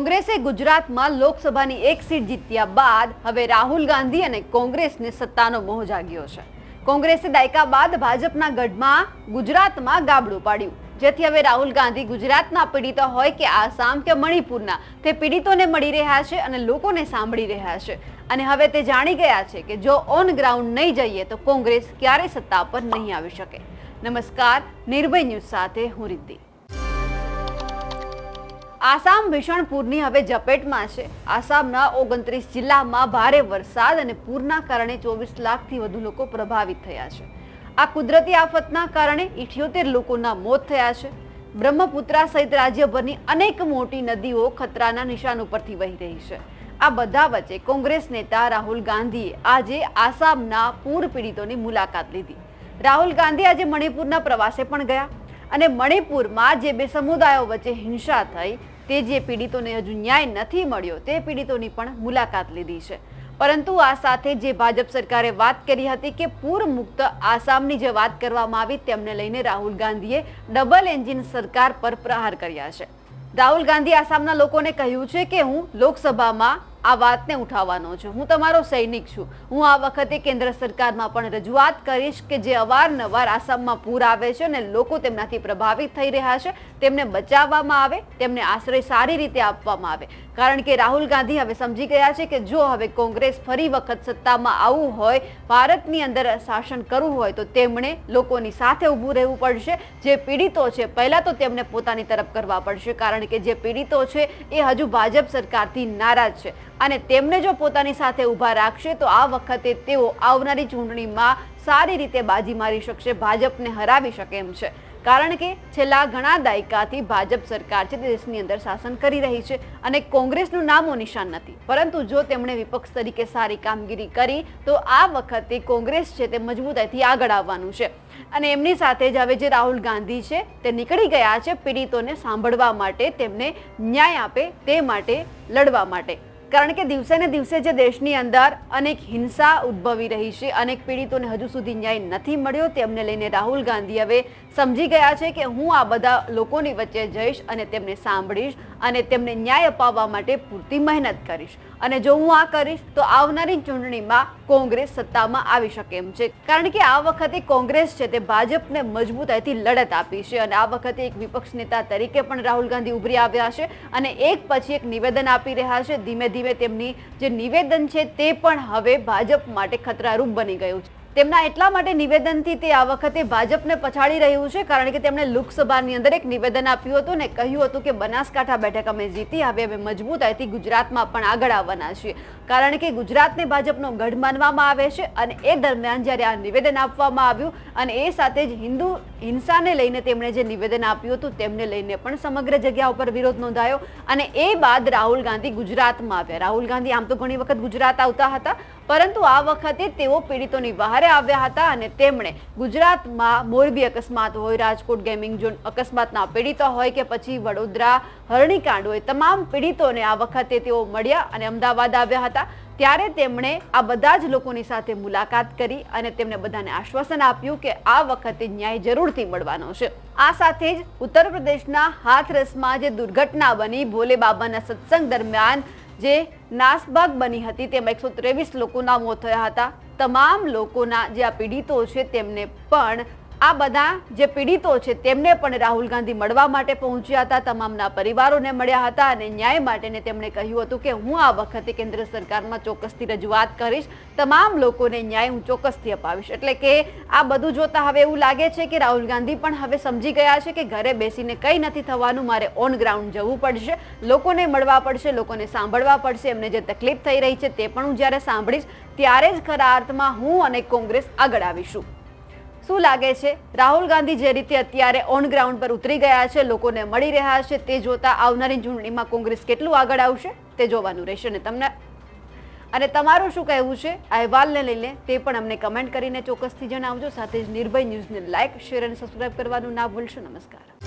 કોંગ્રેસે ગુજરાતમાં લોકસભાની એક સીટ જીત્યા બાદ હવે રાહુલ ગાંધી અને કોંગ્રેસને સત્તાનો મોહ જાગ્યો છે. કોંગ્રેસે દાયકા બાદ ભાજપના ગઢમાં ગુજરાતમાં ગાબડું પાડ્યું. જેથી હવે રાહુલ ગાંધી ગુજરાતના પીડિતો હોય કે આસામ કે મણિપુરના, તે પીડિતોને મળી રહ્યા છે અને લોકોને સાંભળી રહ્યા છે. અને હવે તે જાણી ગયા છે કે જો ઓન ગ્રાઉન્ડ નહીં જઈએ તો કોંગ્રેસ ક્યારેય સત્તા પર નહીં આવી શકે. નમસ્કાર, નિર્ભય ન્યૂઝ સાથે હું રિદ્ધિ. આસામ ભીષણ પૂરની હવે ઝપેટમાં છે. આસામના ઓગણત્રીસ જિલ્લામાં ભારે વરસાદ અને પૂરના કારણે ચોવીસ લાખથી વધુ લોકો પ્રભાવિત થયા છે. આ કુદરતી આફતના કારણે ઇઠ્યોતેર લોકોના મોત થયા છે. બ્રહ્મપુત્રા સહિત રાજ્યભરની અનેક મોટી નદીઓ ખતરાના નિશાન ઉપરથી વહી રહી છે. આ બધા વચ્ચે કોંગ્રેસ નેતા રાહુલ ગાંધીએ આજે આસામના પૂર પીડિતોની મુલાકાત લીધી. રાહુલ ગાંધી આજે મણિપુરના પ્રવાસે પણ ગયા. અને મણિપુરમાં જે બે સમુદાયો વચ્ચે હિંસા થઈ, તે જે પીડિતોને હજુ ન્યાય નથી મળ્યો, તે પીડિતોની પણ મુલાકાત લીધી છે. પરંતુ આ સાથે જે ભાજપ સરકારે વાત કરી હતી કે પૂર મુક્ત આસામની જે વાત કરવામાં આવી તેમને લઈને રાહુલ ગાંધીએ ડબલ એન્જિન સરકાર પર પ્રહાર કર્યા છે. રાહુલ ગાંધી આસામના લોકોને કહ્યું છે કે હું લોકસભામાં આ વાતને ઉઠાવવાનો છું. હું તમારો સૈનિક છું. હું આ વખતે કેન્દ્ર સરકારમાં પણ રજૂઆત કરીશ કે જે અવારનવાર આસામમાં પૂર આવે છે અને લોકો તેમનાથી પ્રભાવિત થઈ રહ્યા છે, તેમને બચાવવામાં આવે, તેમને આશ્રય સારી રીતે આપવામાં આવે. કારણ કે રાહુલ ગાંધી હવે સમજી ગયા છે કે જો હવે કોંગ્રેસ ફરી વખત સત્તામાં આવવું હોય, ભારતની અંદર શાસન કરવું હોય, તો તેમણે લોકોની સાથે ઊભું રહેવું પડશે. જે પીડિતો છે, પહેલાં તો તેમને પોતાની તરફ કરવા પડશે, કારણ કે જે પીડિતો છે, એ હજુ ભાજપ સરકારથી નારાજ છે. અને તેમને જો પોતાની સાથે ઊભા રાખશે, તો આ વખતે તેઓ આવનારી ચૂંટણીમાં સારી રીતે બાજી મારી શકશે, ભાજપને હરાવી શકે એમ છે. કારણ કે છેલ્લા ઘણા દાયકાથી ભાજપ સરકાર છે, તે દેશની અંદર શાસન કરી રહી છે અને કોંગ્રેસનું નામો નિશાન નથી. પરંતુ જો તેમણે વિપક્ષ તરીકે સારી કામગીરી કરી, તો આ વખતે કોંગ્રેસ છે તે મજબૂતાઈથી આગળ આવવાનું છે. અને એમની સાથે જ હવે જે રાહુલ ગાંધી છે, તે નીકળી ગયા છે પીડિતોને સાંભળવા માટે, તેમને ન્યાય આપે તે માટે, લડવા માટે. કારણ કે દિવસે ને દિવસે જે દેશની અંદર અનેક હિંસા ઉદ્ભવી રહી છે, અનેક પીડિતોને હજુ સુધી ન્યાય નથી મળ્યો, તેમને લઈને રાહુલ ગાંધી હવે સમજી ગયા છે કે હું આ બધા લોકોની વચ્ચે જઈશ અને તેમને સાંભળીશ. અને તેમને ન્યાય અપાવવા માટે પૂરતી મહેનત કરીશ. અને જો હું આ કરીશ, તો આવનારી ચૂંટણીમાં કોંગ્રેસ સત્તામાં આવી શકે એમ છે. કારણ કે આ વખતે કોંગ્રેસ છે તે ભાજપને મજબૂતાઈથી લડત આપી છે અને આ વખતે એક વિપક્ષ નેતા તરીકે પણ રાહુલ ગાંધી ઉભરી આવ્યા છે અને એક પછી એક નિવેદન આપી રહ્યા છે. ધીમે ધીમે તેમની જે નિવેદન છે તે પણ હવે ભાજપ માટે ખતરારૂપ બની ગયું છે. તેમના એટલા માટે નિવેદનથી તે આ વખતે ભાજપને પછાડી રહ્યું છે, કારણ કે તેમણે લોકસભાની અંદર એક નિવેદન આપ્યું હતું ને કહ્યું હતું કે બનાસકાંઠા બેઠક અમે જીતી, હવે અમે મજબૂતાઈથી ગુજરાતમાં પણ આગળ આવવાના છીએ. કારણ કે ગુજરાતને ભાજપનો ગઢ માનવામાં આવે છે અને એ દરમિયાન જ્યારે આ નિવેદન આપવામાં આવ્યું અને એ સાથે જ હિન્દુ હિંસાને લઈને તેમણે જે નિવેદન આપ્યું હતું, તેમને લઈને પણ સમગ્ર જગ્યા ઉપર વિરોધ નોંધાયો અને એ બાદ રાહુલ ગાંધી ગુજરાતમાં આવ્યા. રાહુલ ગાંધી આમ તો ઘણી વખત ગુજરાત આવતા હતા, પરંતુ આ વખતે તેઓ પીડિતોની બહારે આવ્યા હતા અને તેમણે ગુજરાતમાં મોરબી અકસ્માત હોય, રાજકોટ ગેમિંગ ઝોન અકસ્માતના પીડિતો હોય કે પછી વડોદરા, હરણીકાંડ હોય, તમામ પીડિતોને આ વખતે તેઓ મળ્યા અને અમદાવાદ આવ્યા હતા. ત્યારે તેમણે આ બધા જ લોકોની સાથે મુલાકાત કરી અને તેમને બધાને આશ્વાસન આપ્યું કે આ વખતે ન્યાય જરૂરથી મળવાનો છે. આ સાથે જ ઉત્તર પ્રદેશના હાથરસમાં જે દુર્ઘટના બની, ભોલે બાબાના સત્સંગ દરમિયાન જે નાસભાગ બની હતી, તેમાં એકસો ત્રેવીસ લોકોના મોત થયા હતા. તમામ લોકોના જે આ પીડિતો છે, તેમને પણ આ બધા જે પીડિતો છે, તેમને પણ રાહુલ ગાંધી મળવા માટે પહોંચ્યા હતા. તમામના પરિવારોને મળ્યા હતા અને ન્યાય માટેને તેમણે કહ્યું હતું કે, હું આ વખતે કેન્દ્ર સરકારમાં ચોક્કસથી રજૂઆત કરીશ. તમામ લોકોને ન્યાય હું ચોક્કસથી અપાવીશ. એટલે કે, આ બધું જોતા હવે એવું લાગે છે કે, રાહુલ ગાંધી પણ હવે સમજી ગયા છે કે, ઘરે બેસીને કંઈ નથી થવાનું. મારે ઓન ગ્રાઉન્ડ જવું પડશે. લોકોને મળવા પડશે, લોકોને સાંભળવા પડશે. એમને જે તકલીફ થઈ રહી છે, તે પણ હું જ્યારે સાંભળીશ, ત્યારે જ ખરા અર્થમાં હું અને કોંગ્રેસ આગળ આવીશું. શું લાગે છે? રાહુલ ગાંધી જે રીતે અત્યારે ઓન ગ્રાઉન્ડ પર ઉતરી ગયા છે, લોકોને મળી રહ્યા છે, તે જોતા આવનારી ચૂંટણીમાં કોંગ્રેસ કેટલું આગળ આવશે, તે જોવાનું રહેશે ને તમને? અને તમારું શું કહેવું છે? આ અહેવાલને લઈને તે પણ અમને કમેન્ટ કરીને ચોક્કસથી જણાવજો. સાથે જ નિર્ભય ન્યૂઝને લાઇક શેર અને સબસ્ક્રાઇબ કરવાનું ના ભૂલશો. નમસ્કાર.